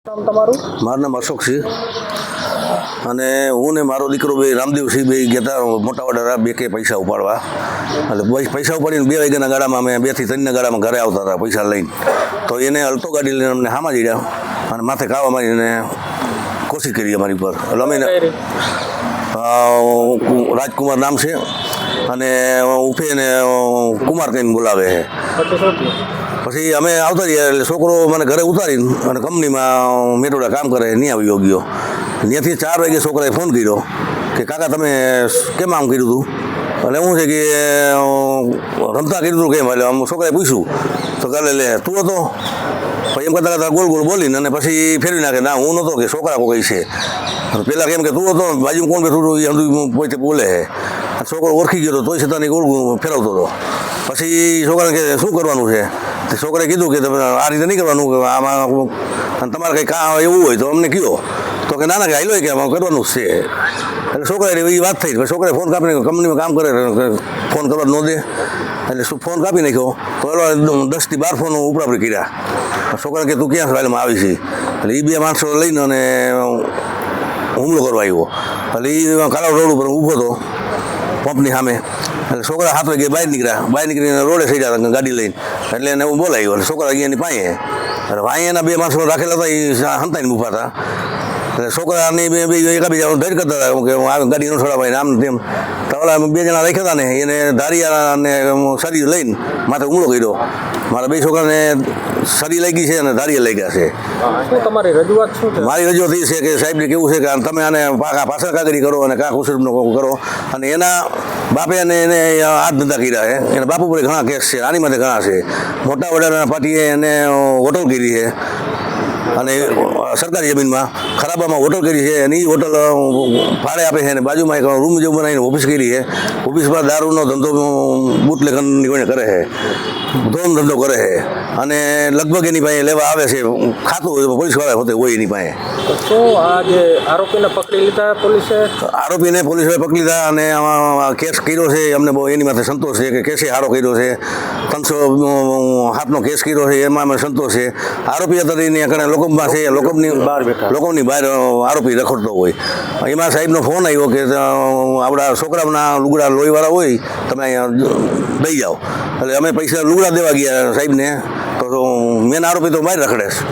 મારું નામ અશોક સિંહ અને હું ને મારો દીકરો બે રામદેવસિંહ બે ગયા મોટા વડારા બે કે પૈસા ઉપાડવા. એટલે પૈસા ઉપાડીને બે વાગ્યાના ગાડામાં અમે બેથી ત્રણના ગાડામાં ઘરે આવતા હતા પૈસા લઈને. તો એને અલતો ગાડી લઈને અમને હામાં જડ્યા અને માથે કાવા મારીને કોશિશ કરી અમારી પર એટલે અમે રાજકુમાર નામ છે. અને ઉફે ને કુમાર કહીને બોલાવે છે. પછી અમે આવતા રહ્યા એટલે છોકરો મને ઘરે ઉતારીને અને કંપનીમાં મેટોડા કામ કરે નહીં આવી ગયો. ત્યાંથી ચાર વાગે છોકરાએ ફોન કર્યો કે, કાકા, તમે કેમ આમ કર્યું હતું એટલે હું છે કે રમતા કર્યું હતું કેમ? એટલે આમ છોકરાએ પૂછ્યું, તો કાલે લે, તું હતો? પછી એમ કરતાં કરતાં ગોલ ગોલ બોલીને અને પછી ફેરવી નાખે, ના, હું નહોતો કે, છોકરા કોઈ છે. પહેલાં કેમ કે તું હતો બાજુ કોણ બેઠું હતું? એ અંધું પોતે બોલે છે છોકરો ઓળખી ગયો હતો તોય છતાં ગોળ ફેરવતો હતો. પછી છોકરાને કે, શું કરવાનું છે? તે છોકરાએ કીધું કે તમે આ રીતે નહીં કરવાનું, કે આમાં તમારે કંઈ કામ એવું હોય તો અમને કયો. તો કે ના ના કે આયલો કે આમાં કરવાનું છે. એટલે છોકરા એ વાત થઈ છોકરાએ ફોન કાપીને કંપનીમાં કામ કરે ફોન કરવા ન દે. એટલે શું ફોન કાપી નાખ્યો? તો એલો દસથી બાર ફોન ઉપરાપરી કર્યા. છોકરા કે તું ક્યાં એટલે આવી છે. એટલે એ બે માણસો લઈને અને હુમલો કરવા આવ્યો. એટલે એ કાળા રોડ ઉપર ઊભો હતો. પંપની સામે. એટલે છોકરા હાથ વાગે બહાર નીકળ્યા. બહાર નીકળીને રોડે થઈ ગયા ગાડી લઈને. એટલે એને હું બોલાવ્યો અને છોકરા અહીંયાની પાસે. ભાઈ એના બે માણસો રાખેલા હતા એ હંતાઈને ઊભા હતા. એટલે છોકરાની બે બે એકાબીજા ધૈર્ય કરતા હતા કે આ ગાડી ન છોડાવાય આમ તેમ. તવલા બે જણા રાખ્યા હતા ને એને ધારિયા અને શરીર લઈને માથે હુમલો કર્યો. મારા બે છોકરાને શરીર લાગી છે અને ધારિયા લઈ ગયા છે તમારી રજૂઆત શું છે? મારી રજૂઆત એ છે કે સાહેબને કેવું છે કે તમે આને પાકા પાછળ કાગરી કરો અને કા કુસુરનો કરો. અને એના બાપે અને એને હાથ ધંધા કર્યા છે. એના બાપુ પર ઘણા કેસ છે આની માટે ઘણા છે. મોટા વડાના પાર્ટીએ એને હોટલ કરી છે. અને સરકારી જમીનમાં ખરાબામાં હોટલ કરી છે અને એ હોટલ ભાડે આપે છે અને બાજુમાં એક રૂમ જેવું બનાવીને ઓફિસ કરી છે. ઓફિસમાં દારૂનો ધંધો બુટલેખનની કોઈને કરે છે. ધોન ધંધો કરે છે. અને લગભગ એની પાસે લેવા આવે છે ખાતું હોય પોલીસવાળા હોતે હોય એની પાસે. તો શું આ જે આરોપીને પકડી લીધા પોલીસે? આરોપીને પોલીસોએ પકડી લીધા અને આમાં કેસ કર્યો છે. અમને બહુ એની માથે સંતોષ છે કે કેસે સારો કર્યો છે. ત્રણસો હાથનો કેસ કર્યો છે એમાં અમે સંતોષ છે. આરોપી હતા એની લોકોમાં છે લોકોની બહાર બેઠા. લોકોની બહાર આરોપી રખડતો હોય. એમાં સાહેબનો ફોન આવ્યો કે આપણા છોકરાના લુગડા લોહીવાળા હોય તમે અહીંયા દઈ જાઓ. એટલે અમે પૈસા લુગડા દેવા ગયા સાહેબને. તો મેન આરોપી તો બહાર રખડે છે.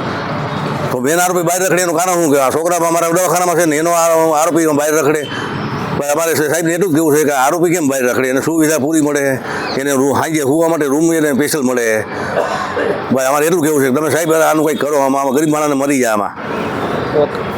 તો બેન આરોપી બહાર રખડે એનું કારણ શું કે આ છોકરામાં અમારા દવાખાનામાં છે ને એનો આરોપી બહાર રખડે. ભાઈ અમારે સાહેબને એટલું કેવું છે કે આરોપી કેમ બહાર રખડે? એને સુવિધા પૂરી મળે, એને હાંજે હોવા માટે રૂમ એને સ્પેશિયલ મળે. ભાઈ, અમારે એટલું કેવું છે તમે સાહેબ, આનું કંઈક કરો, આમાં ગરીબ માણસને મરી જાય આમાં. ઓકે.